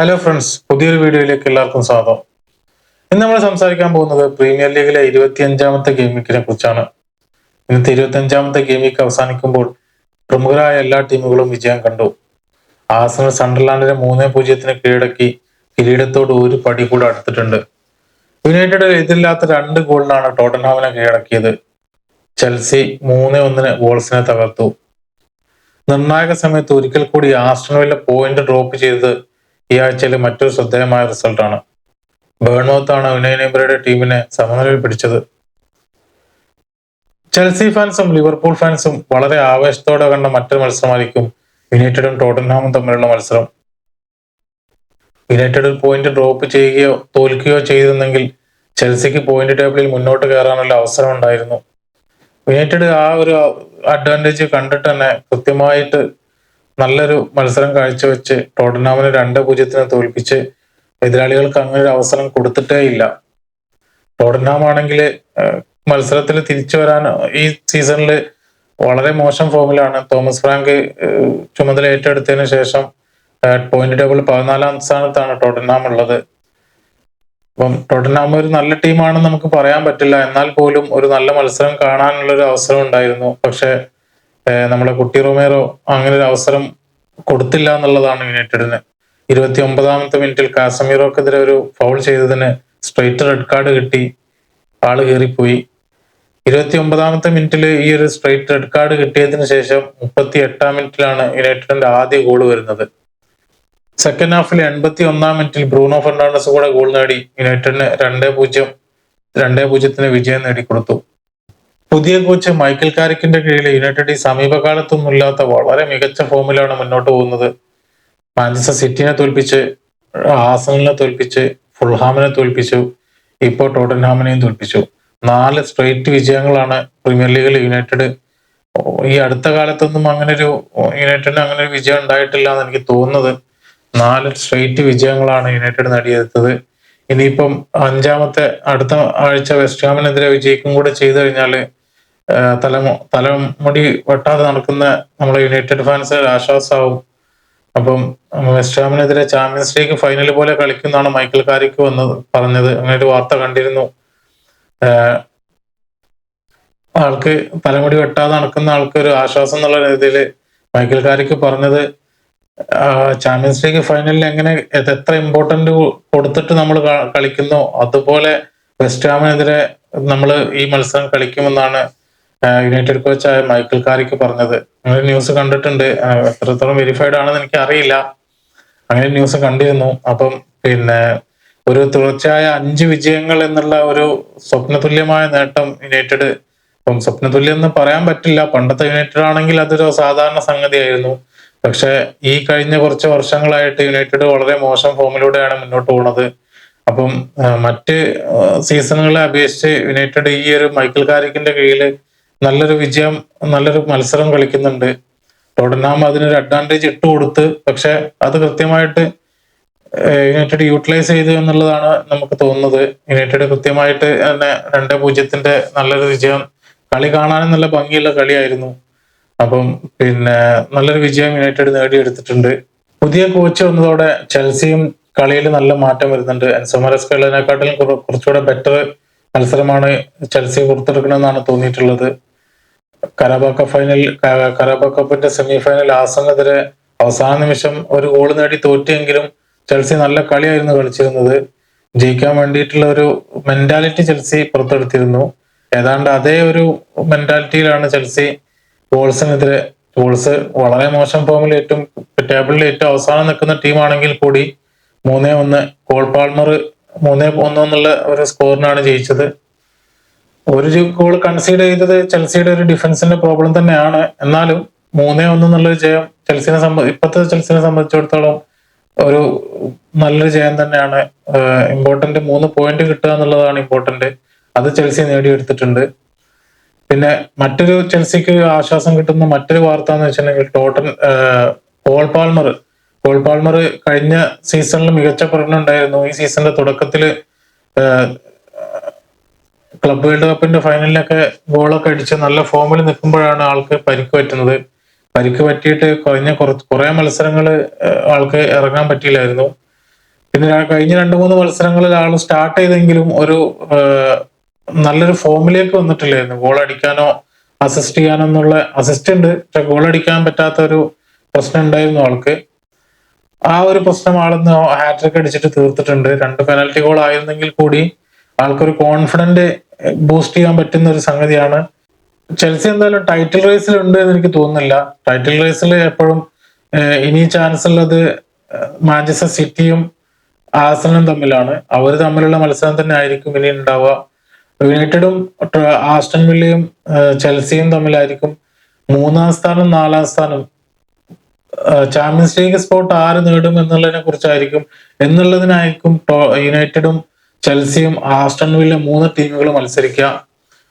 Hello friends പുതിയൊരു വീഡിയോയിലേക്ക് എല്ലാവർക്കും സ്വാഗതം. ഇന്ന് നമ്മൾ സംസാരിക്കാൻ പോകുന്നത് പ്രീമിയർ ലീഗിലെ ഇരുപത്തിയഞ്ചാമത്തെ ഗെയിം വീക്കിനെ കുറിച്ചാണ്. ഇന്നത്തെ ഇരുപത്തിയഞ്ചാമത്തെ ഗെയിം വീക്ക് അവസാനിക്കുമ്പോൾ പ്രമുഖരായ എല്ലാ ടീമുകളും വിജയം കണ്ടു. ആസന സണ്ടർലാൻഡിനെ മൂന്നേ പൂജ്യത്തിന് കീഴടക്കി കിരീടത്തോട് ഒരു പടി കൂടെ അടുത്തിട്ടുണ്ട്. യുണൈറ്റഡ് എതിരില്ലാത്ത രണ്ട് ഗോളിനാണ് ടോട്ടൻഹാമിനെ കീഴടക്കിയത്. ചെൽസി മൂന്ന് ഒന്നിന് വോൾസിനെ തകർത്തു. നിർണായക സമയത്ത് ഒരിക്കൽ കൂടി ആസ്ട്രോയിലെ പോയിന്റ് ഡ്രോപ്പ് ചെയ്തത് ഈ ആഴ്ചയിലെ മറ്റൊരു ശ്രദ്ധേയമായ റിസൾട്ടാണ്. ബേൺമൗത്ത് ആണ് എംബ്രയുടെ ടീമിനെ സമനിലയിൽ പിടിച്ചത്. ചെൽസി ഫാൻസും ലിവർപൂൾ ഫാൻസും വളരെ ആവേശത്തോടെ കണ്ട മറ്റൊരു മത്സരമായിരിക്കും യുണൈറ്റഡും ടോട്ടൻഹാമും തമ്മിലുള്ള മത്സരം. യുണൈറ്റഡിൽ പോയിന്റ് ഡ്രോപ്പ് ചെയ്യുകയോ തോൽക്കുകയോ ചെയ്തിരുന്നെങ്കിൽ ചെൽസിക്ക് പോയിന്റ് ടേബിളിൽ മുന്നോട്ട് കയറാനുള്ള അവസരം ഉണ്ടായിരുന്നു. യുണൈറ്റഡ് ആ ഒരു അഡ്വാന്റേജ് കണ്ടിട്ട് തന്നെ കൃത്യമായിട്ട് നല്ലൊരു മത്സരം കാഴ്ചവെച്ച് ടോട്ടനാമിന് രണ്ട് പൂജ്യത്തിന് തോൽപ്പിച്ച് എതിരാളികൾക്ക് അങ്ങനെ ഒരു അവസരം കൊടുത്തിട്ടേ ഇല്ല. ടോട്ടനാം ആണെങ്കിൽ മത്സരത്തിൽ തിരിച്ചു വരാൻ ഈ സീസണിൽ വളരെ മോശം ഫോമിലാണ്. തോമസ് ഫ്രാങ്ക് ചുമതല ഏറ്റെടുത്തതിന് ശേഷം പോയിന്റ് ടേബിൾ പതിനാലാം സ്ഥാനത്താണ് ടോട്ടനാം ഉള്ളത്. അപ്പം ടോട്ടനാം ഒരു നല്ല ടീമാണെന്ന് നമുക്ക് പറയാൻ പറ്റില്ല. എന്നാൽ പോലും ഒരു നല്ല മത്സരം കാണാനുള്ള ഒരു അവസരം ഉണ്ടായിരുന്നു. പക്ഷെ നമ്മുടെ കുട്ടി റൊമേറോ അങ്ങനെ ഒരു അവസരം കൊടുത്തില്ല എന്നുള്ളതാണ് യുണൈറ്റഡിന് ഇരുപത്തി ഒമ്പതാമത്തെ മിനിറ്റിൽ കാസമീറോക്കെതിരെ ഒരു ഫൗൾ ചെയ്തതിന് സ്ട്രൈറ്റ് റെഡ് കാർഡ് കിട്ടി. ആൾ കയറിപ്പോയി. ഇരുപത്തി ഒമ്പതാമത്തെ മിനിറ്റിൽ ഈ ഒരു സ്ട്രൈറ്റ് റെഡ് കാർഡ് കിട്ടിയതിന് ശേഷം മുപ്പത്തി എട്ടാം മിനിറ്റിലാണ് യുണൈറ്റഡിന്റെ ആദ്യ ഗോൾ വരുന്നത്. സെക്കൻഡ് ഹാഫിൽ എൺപത്തി ഒന്നാം മിനിറ്റിൽ ബ്രൂണോ ഫെർണാണ്ടസ് കൂടെ ഗോൾ നേടി. യുണൈറ്റഡിന് രണ്ടേ പൂജ്യം രണ്ടേ പൂജ്യത്തിന് വിജയം നേടിക്കൊടുത്തു. പുതിയ കോച്ച് മൈക്കൽ കാരിക്കിന്റെ കീഴിൽ യുണൈറ്റഡ് ഈ സമീപകാലത്തൊന്നും ഇല്ലാത്ത വളരെ മികച്ച ഫോമിലാണ് മുന്നോട്ട് പോകുന്നത്. മാഞ്ചസ്റ്റർ സിറ്റിനെ തോൽപ്പിച്ച് ആസനലിനെ തോൽപ്പിച്ച് ഫുൾഹാമിനെ തോൽപ്പിച്ചു ഇപ്പോൾ ടോട്ടൻഹാമിനെയും തോൽപ്പിച്ചു. നാല് സ്ട്രേറ്റ് വിജയങ്ങളാണ് പ്രീമിയർ ലീഗിൽ യുണൈറ്റഡ്. ഈ അടുത്ത കാലത്തൊന്നും അങ്ങനെ ഒരു യുണൈറ്റഡിന് അങ്ങനെ ഒരു വിജയം ഉണ്ടായിട്ടില്ല എന്ന് എനിക്ക് തോന്നുന്നത്. നാല് സ്ട്രേറ്റ് വിജയങ്ങളാണ് യുണൈറ്റഡ് നേടിയെടുത്തത്. ഇനിയിപ്പം അഞ്ചാമത്തെ അടുത്ത ആഴ്ച വെസ്റ്റ് ഹാമിനെതിരെ വിജയിക്കും കൂടെ ചെയ്തു കഴിഞ്ഞാൽ തലമു തലമുടി വെട്ടാതെ നടക്കുന്ന നമ്മുടെ യുണൈറ്റഡ് ഫാൻസ് ആശ്വാസമാവും അപ്പം വെസ്റ്റാമിനെതിരെ ചാമ്പ്യൻസ് ലീഗ് ഫൈനൽ പോലെ കളിക്കുന്നതാണ് മൈക്കൽ കാരിക്ക് വന്നത് പറഞ്ഞത്. അങ്ങനെ ഒരു വാർത്ത കണ്ടിരുന്നു. ആൾക്ക് തലമുടി വെട്ടാതെ നടക്കുന്ന ആൾക്ക് ഒരു ആശ്വാസം എന്നുള്ള രീതിയിൽ മൈക്കൽ കാരിക്ക് പറഞ്ഞത്. ചാമ്പ്യൻസ് ലീഗ് ഫൈനലിൽ എങ്ങനെ എത്ര ഇമ്പോർട്ടന്റ് കൊടുത്തിട്ട് നമ്മൾ കളിക്കുന്നു. അതുപോലെ വെസ്റ്റ് ഹാമിനെതിരെ നമ്മൾ ഈ മത്സരം കളിക്കുമെന്നാണ് യുണൈറ്റഡ് കോച്ചായ മൈക്കിൾ കാരിക്ക് പറഞ്ഞത്. അങ്ങനെ ന്യൂസ് കണ്ടിട്ടുണ്ട്. എത്രത്തോളം വെരിഫൈഡ് ആണെന്ന് എനിക്ക് അറിയില്ല അങ്ങനെ ന്യൂസ് കണ്ടിരുന്നു. അപ്പം പിന്നെ ഒരു തുടർച്ചയായ അഞ്ച് വിജയങ്ങൾ എന്നുള്ള ഒരു സ്വപ്നതുല്യമായ നേട്ടം യുണൈറ്റഡ് ഇപ്പം സ്വപ്നതുല്യം എന്ന് പറയാൻ പറ്റില്ല. പണ്ടത്തെ യുണൈറ്റഡ് ആണെങ്കിൽ അതൊരു സാധാരണ സംഗതിയായിരുന്നു. പക്ഷെ ഈ കഴിഞ്ഞ കുറച്ച് വർഷങ്ങളായിട്ട് യുണൈറ്റഡ് വളരെ മോശം ഫോമിലൂടെയാണ് മുന്നോട്ട് പോകുന്നത് അപ്പം മറ്റ് സീസണുകളെ അപേക്ഷിച്ച് യുണൈറ്റഡ് ഈ ഒരു മൈക്കിൾ കാരിക്കിന്റെ കീഴിൽ നല്ലൊരു വിജയം നല്ലൊരു മത്സരം കളിക്കുന്നുണ്ട്. ടോട്ടനാം അതിനൊരു അഡ്വാന്റേജ് ഇട്ട് കൊടുത്ത് പക്ഷെ അത് കൃത്യമായിട്ട് യുണൈറ്റഡ് യൂട്ടിലൈസ് ചെയ്തു എന്നുള്ളതാണ് നമുക്ക് തോന്നുന്നത്. യുണൈറ്റഡ് കൃത്യമായിട്ട് തന്നെ രണ്ട് പൂജ്യത്തിന്റെ നല്ലൊരു വിജയം കളി കാണാനും നല്ല ഭംഗിയുള്ള കളിയായിരുന്നു. അപ്പം പിന്നെ നല്ലൊരു വിജയം യുണൈറ്റഡ് നേടിയെടുത്തിട്ടുണ്ട്. പുതിയ കോച്ച് വന്നതോടെ ചെൽസിയും കളിയിൽ നല്ല മാറ്റം വരുന്നുണ്ട്. എൻസോമറസ്കലിനെക്കാട്ടിലും കുറച്ചുകൂടെ ബെറ്റർ മത്സരമാണ് ചെൽസി പുറത്തെടുക്കണമെന്നാണ് തോന്നിയിട്ടുള്ളത്. കരാബ ഫൈനൽ കരാബ കപ്പിന്റെ സെമി ഫൈനൽ ആസനെതിരെ അവസാന നിമിഷം ഒരു ഗോൾ നേടി തോറ്റെങ്കിലും ചെൽസി നല്ല കളിയായിരുന്നു കളിച്ചിരുന്നത്. ജയിക്കാൻ വേണ്ടിയിട്ടുള്ള ഒരു മെന്റാലിറ്റി ചെൽസി പുറത്തെടുത്തിരുന്നു. ഏതാണ്ട് അതേ ഒരു മെന്റാലിറ്റിയിലാണ് ചെൽസി വോൾസിനെതിരെ വോൾസ് വളരെ മോശം ഫോമിൽ ഏറ്റവും ടേബിളിൽ ഏറ്റവും അവസാനം നിൽക്കുന്ന ടീമാണെങ്കിൽ കൂടി മൂന്നേ ഒന്ന് കോൾ പാൾമർ മൂന്നേ ഒന്ന് എന്നുള്ള ഒരു സ്കോറിനാണ് ജയിച്ചത്. ഒരു ഗോൾ കൺസീഡ് ചെയ്തത് ചെൽസിയുടെ ഒരു ഡിഫൻസിന്റെ പ്രോബ്ലം തന്നെയാണ്. എന്നാലും മൂന്നേ ഒന്ന് എന്നുള്ള ജയം ചെൽസിനെ സംബന്ധി ഇപ്പോഴത്തെ ചെൽസിനെ സംബന്ധിച്ചിടത്തോളം ഒരു നല്ലൊരു ജയം തന്നെയാണ്. ഇമ്പോർട്ടന്റ് മൂന്ന് പോയിന്റ് കിട്ടുക എന്നുള്ളതാണ് ഇമ്പോർട്ടന്റ് അത് ചെൽസി നേടിയെടുത്തിട്ടുണ്ട്. പിന്നെ മറ്റൊരു ചെൽസിക്ക് ആശ്വാസം കിട്ടുന്ന മറ്റൊരു വാർത്ത എന്ന് വെച്ചിട്ടുണ്ടെങ്കിൽ total Paul Palmer. Paul Palmer കഴിഞ്ഞ സീസണിൽ മികച്ച പ്രകടനം ഉണ്ടായിരുന്നു. ഈ സീസണിന്റെ തുടക്കത്തിൽ ക്ലബ് വേൾഡ് കപ്പിന്റെ ഫൈനലിലൊക്കെ ഗോളൊക്കെ അടിച്ച് നല്ല ഫോമിൽ നിൽക്കുമ്പോഴാണ് ആൾക്ക് പരിക്ക് പറ്റുന്നത്. പരിക്ക് പറ്റിയിട്ട് കഴിഞ്ഞ കുറച്ച് കുറെ മത്സരങ്ങൾ ആൾക്ക് ഇറങ്ങാൻ പറ്റിയില്ലായിരുന്നു. പിന്നെ കഴിഞ്ഞ രണ്ട് മൂന്ന് മത്സരങ്ങളിൽ ആൾ സ്റ്റാർട്ട് ചെയ്തെങ്കിലും ഒരു നല്ലൊരു ഫോമിലേക്ക് വന്നിട്ടില്ലായിരുന്നു. ഗോൾ അടിക്കാനോ അസിസ്റ്റ് ചെയ്യാനോ എന്നുള്ള അസിസ്റ്റ് ഉണ്ട്. പക്ഷെ ഗോൾ അടിക്കാൻ പറ്റാത്ത ഒരു പ്രശ്നം ഉണ്ടായിരുന്നു ആൾക്ക്. ആ ഒരു പ്രശ്നം ആളെന്ന് ഹാട്രിക് അടിച്ചിട്ട് തീർത്തിട്ടുണ്ട്. രണ്ട് പെനാൽറ്റി ഗോൾ ആയിരുന്നെങ്കിൽ കൂടി ആൾക്കൊരു കോൺഫിഡന്റ് ബൂസ്റ്റ് ചെയ്യാൻ പറ്റുന്ന ഒരു സംഗതിയാണ്. ചെൽസി എന്തായാലും ടൈറ്റിൽ റേസിൽ ഉണ്ട് എന്ന് എനിക്ക് തോന്നുന്നില്ല. ടൈറ്റിൽ റേസിൽ എപ്പോഴും ഇനി ചാൻസ് ഉള്ളത് മാഞ്ചസ്റ്റർ സിറ്റിയും ആസനും തമ്മിലാണ്. അവർ തമ്മിലുള്ള മത്സരം തന്നെ ആയിരിക്കും ഇനി ഉണ്ടാവുക. യുണൈറ്റഡും ആസ്റ്റൺ വില്ലയും ചെൽസിയും തമ്മിലായിരിക്കും മൂന്നാം സ്ഥാനം നാലാം സ്ഥാനം. ചാമ്പ്യൻസ് ലീഗ് സ്പോട്ട് ആര് നേടും എന്നുള്ളതിനെ കുറിച്ചായിരിക്കും. എന്നുള്ളതിനായിരിക്കും യുണൈറ്റഡും ചെൽസിയും ആസ്റ്റൺവില്ല മൂന്ന് ടീമുകൾ മത്സരിക്കുക.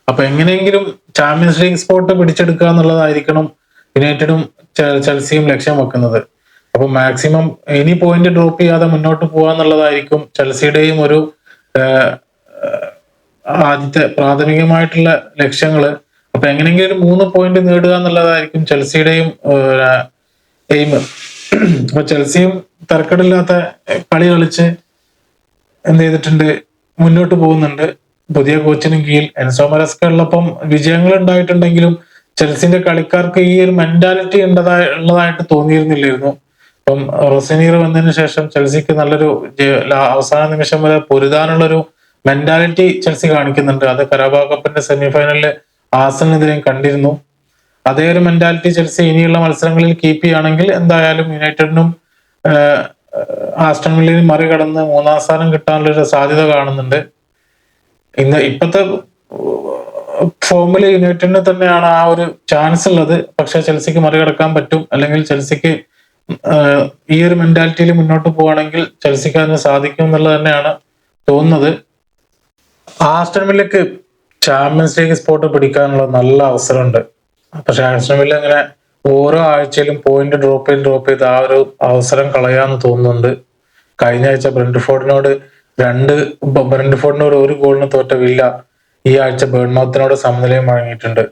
അപ്പൊ എങ്ങനെയെങ്കിലും ചാമ്പ്യൻസ് ലീഗ് സ്പോട്ട് പിടിച്ചെടുക്കുക എന്നുള്ളതായിരിക്കണം യുണൈറ്റഡും ചെൽസിയും ലക്ഷ്യം വെക്കുന്നത്. അപ്പൊ മാക്സിമം ഇനി പോയിന്റ് ഡ്രോപ്പ് ചെയ്യാതെ മുന്നോട്ട് പോകുക എന്നുള്ളതായിരിക്കും ചെൽസിയുടെയും ഒരു ആദ്യത്തെ പ്രാഥമികമായിട്ടുള്ള ലക്ഷ്യങ്ങൾ. അപ്പൊ എങ്ങനെയെങ്കിലും മൂന്ന് പോയിന്റ് നേടുക എന്നുള്ളതായിരിക്കും ചെൽസിയുടെയും എയിം അപ്പൊ ചെൽസിയും തരക്കടില്ലാത്ത കളി കളിച്ച് എന്ത് ചെയ്തിട്ടുണ്ട്? മുന്നോട്ട് പോകുന്നുണ്ട്. പുതിയ കോച്ചിന് കീഴിൽ. എൻസോ വിജയങ്ങൾ ഉണ്ടായിട്ടുണ്ടെങ്കിലും ചെൽസിന്റെ കളിക്കാർക്ക് ഈ ഒരു മെന്റാലിറ്റി ഉണ്ടതായി ഉള്ളതായിട്ട് തോന്നിയിരുന്നില്ലായിരുന്നു. ഇപ്പം റൊസിനീർ വന്നതിന് ശേഷം ചെൽസിക്ക് നല്ലൊരു അവസാന നിമിഷം വരെ പൊരുതാനുള്ളൊരു മെന്റാലിറ്റി ചെൽസി കാണിക്കുന്നുണ്ട്. അത് കരാബാ കപ്പിന്റെ സെമിഫൈനലിൽ ആസനെതിരെയും കണ്ടിരുന്നു. അതേ ഒരു മെന്റാലിറ്റി ചെൽസി ഇനിയുള്ള മത്സരങ്ങളിൽ കീപ്പ് ചെയ്യുകയാണെങ്കിൽ എന്തായാലും യുണൈറ്റഡിനും ആസ്റ്റൺ വില്ലയിൽ മറികടന്ന് മൂന്നാം സ്ഥാനം കിട്ടാനുള്ള ഒരു സാധ്യത കാണുന്നുണ്ട്. ഇന്ന് ഇപ്പത്തെ ഫോമിൽ യുണൈറ്റഡിന് തന്നെയാണ് ആ ഒരു ചാൻസ് ഉള്ളത്. പക്ഷെ ചെൽസിക്ക് മറികടക്കാൻ പറ്റും. അല്ലെങ്കിൽ ചെൽസിക്ക് ഈ ഒരു മെന്റാലിറ്റിയിൽ മുന്നോട്ട് പോവുകയാണെങ്കിൽ ചെൽസിക്ക് അതിന് സാധിക്കും എന്നുള്ളത് തന്നെയാണ് തോന്നുന്നത്. ആസ്റ്റൺ വില്ലക്ക് ചാമ്പ്യൻസ് ലീഗ് സ്പോട്ട് പിടിക്കാനുള്ള നല്ല അവസരമുണ്ട്. പക്ഷെ ആസ്റ്റൺ വില്ല അങ്ങനെ ഓരോ ആഴ്ചയിലും പോയിന്റ് ഡ്രോപ്പ് ചെയ്ത് ഡ്രോപ്പ് ചെയ്ത് ആ ഒരു അവസരം കളയാന്ന് തോന്നുന്നുണ്ട്. കഴിഞ്ഞ ആഴ്ച ബ്രണ്ട്ഫോർഡിനോട് രണ്ട് ബ്രണ്ട്ഫോർഡിനോട് ഒരു ഗോളിന് തോറ്റ വില്ല ഈ ആഴ്ച ബേൺമൗത്തിനോട് സമനിലയും വഴങ്ങിയിട്ടുണ്ട്.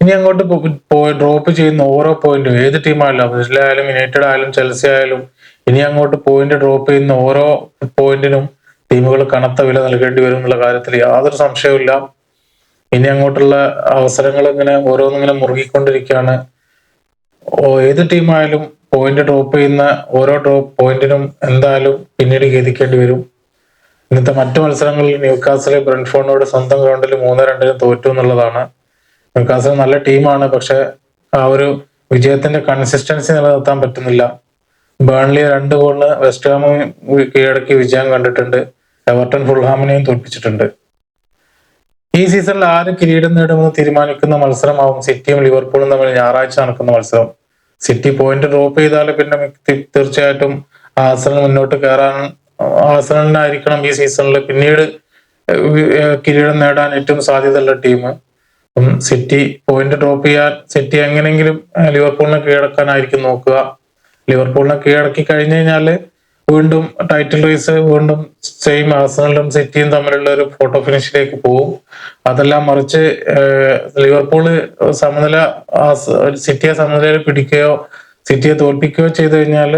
ഇനി അങ്ങോട്ട് പോയി ഡ്രോപ്പ് ചെയ്യുന്ന ഓരോ പോയിന്റും ഏത് ടീമായാലും ബ്രസീൽ ആയാലും യുണൈറ്റഡ് ആയാലും ചെൽസി ആയാലും ഇനി അങ്ങോട്ട് പോയിന്റ് ഡ്രോപ്പ് ചെയ്യുന്ന ഓരോ പോയിന്റിനും ടീമുകൾ കനത്ത വില നൽകേണ്ടി വരും എന്നുള്ള കാര്യത്തിൽ യാതൊരു സംശയവുമില്ല. ഇനി അങ്ങോട്ടുള്ള അവസരങ്ങൾ ഇങ്ങനെ ഓരോന്നിങ്ങനെ മുറുകിക്കൊണ്ടിരിക്കുകയാണ്. ഏത് ടീമായാലും പോയിന്റ് ഡ്രോപ്പ് ചെയ്യുന്ന ഓരോ ഡ്രോപ്പ് പോയിന്റിനും എന്തായാലും പിന്നീട് ഖേദിക്കേണ്ടി വരും. ഇന്നത്തെ മറ്റു മത്സരങ്ങളിൽ ന്യൂക്കാസിലെ ബ്രൺഫോണിനോട് സ്വന്തം ഗ്രൗണ്ടിൽ മൂന്ന് രണ്ടിന് തോറ്റു എന്നുള്ളതാണ്. ന്യൂക്കാസിൽ നല്ല ടീമാണ് പക്ഷെ ആ ഒരു വിജയത്തിന്റെ കൺസിസ്റ്റൻസി നിലനിർത്താൻ പറ്റുന്നില്ല. ബേൺലി രണ്ട് ഗോളിന് വെസ്റ്റ് ഹാമും കീഴടക്കി വിജയം കണ്ടിട്ടുണ്ട്. എവർട്ടൺ ഫുൾഹാമിനെയും തോൽപ്പിച്ചിട്ടുണ്ട്. ഈ സീസണിൽ ആര് കിരീടം നേടുമെന്ന് തീരുമാനിക്കുന്ന മത്സരമാവും സിറ്റിയും ലിവർപൂളും തമ്മിൽ ഞായറാഴ്ച നടക്കുന്ന മത്സരം. സിറ്റി പോയിന്റ് ഡ്രോപ്പ് ചെയ്താൽ പിന്നെ തീർച്ചയായിട്ടും ആസനൽ മുന്നോട്ട് കയറാൻ ആസനലിനായിരിക്കണം ഈ സീസണിൽ പിന്നീട് കിരീടം നേടാൻ ഏറ്റവും സാധ്യതയുള്ള ടീം സിറ്റി പോയിന്റ് ഡ്രോപ്പ് ചെയ്യാൻ സിറ്റി എങ്ങനെയെങ്കിലും ലിവർപൂളിനെ കീഴടക്കാനായിരിക്കും നോക്കുക. ലിവർപൂളിനെ കീഴടക്കി കഴിഞ്ഞു കഴിഞ്ഞാൽ വീണ്ടും ടൈറ്റിൽ റേസ് വീണ്ടും സെയിം ആസനലും സിറ്റിയും തമ്മിലുള്ള ഒരു ഫോട്ടോ ഫിനിഷിലേക്ക് പോകും അതെല്ലാം മറിച്ച് ലിവർപൂൾ സമനില സിറ്റിയെ സമനിലയിൽ പിടിക്കുകയോ സിറ്റിയെ തോൽപ്പിക്കുകയോ ചെയ്തു കഴിഞ്ഞാൽ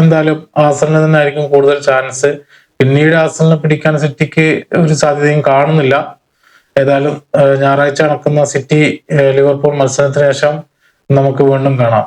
എന്തായാലും ആസനലിന് തന്നെ ആയിരിക്കും കൂടുതൽ ചാൻസ് പിന്നീട് ആസനലിനെ പിടിക്കാൻ സിറ്റിക്ക് ഒരു സാധ്യതയും കാണുന്നില്ല. ഏതായാലും ഞായറാഴ്ച നടക്കുന്ന സിറ്റി ലിവർപൂൾ മത്സരത്തിന് ശേഷം നമുക്ക് വീണ്ടും കാണാം.